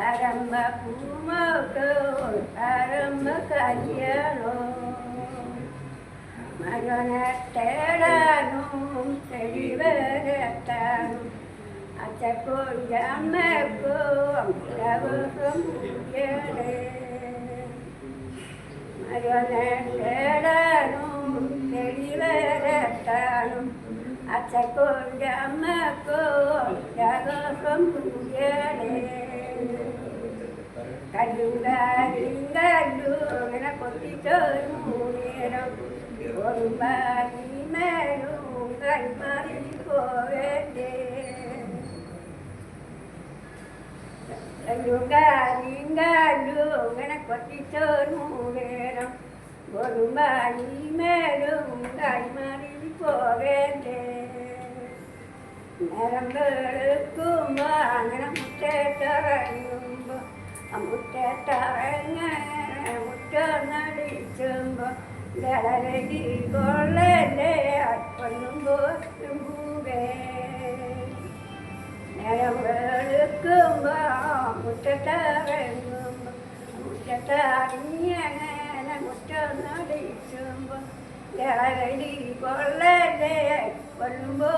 ആരംഭ പൂമക്കോ ആരംഭ കല്യാണോ മകനെ തേടാനും തെളിവരത്താനും അച്ചക്കോ ജമ്മക്കോ ലവസം മകനെ തേടാനും തെളിവരത്താനും അച്ചക്കോ ജമ്മക്കോ ലവസം കല്ലുങ്കാലിങ്കല്ലു അങ്ങനെ കൊത്തിച്ചൊരു നേരം ഒരു മാറി മേലും കൈമാറി പോവേണ്ടേ കല്ലുങ്കാലിങ്കല്ലു അങ്ങനെ നേരം ഒരു മാറി മേലും കൈമാറി പോവേണ്ടേ നേരം വെളുക്കുമ്പോ അങ്ങനെ മുറ്റത്തിറങ്ങുമ്പോ ആ മുറ്റത്തിറങ്ങനെ മുറ്റന്നടിച്ചുമ്പോ ലടലടി കൊള്ളല്ലേ അപ്പനും പോറ്റും പൂവേ നേരം വെളുക്കുമ്പോ മുറ്റത്തിറങ്ങുമ്പോ മുറ്റത്തിറങ്ങിയങ്ങനെ മുറ്റന്നടിച്ചുമ്പോ ലടലടി കൊള്ളല്ലേ പൂവേ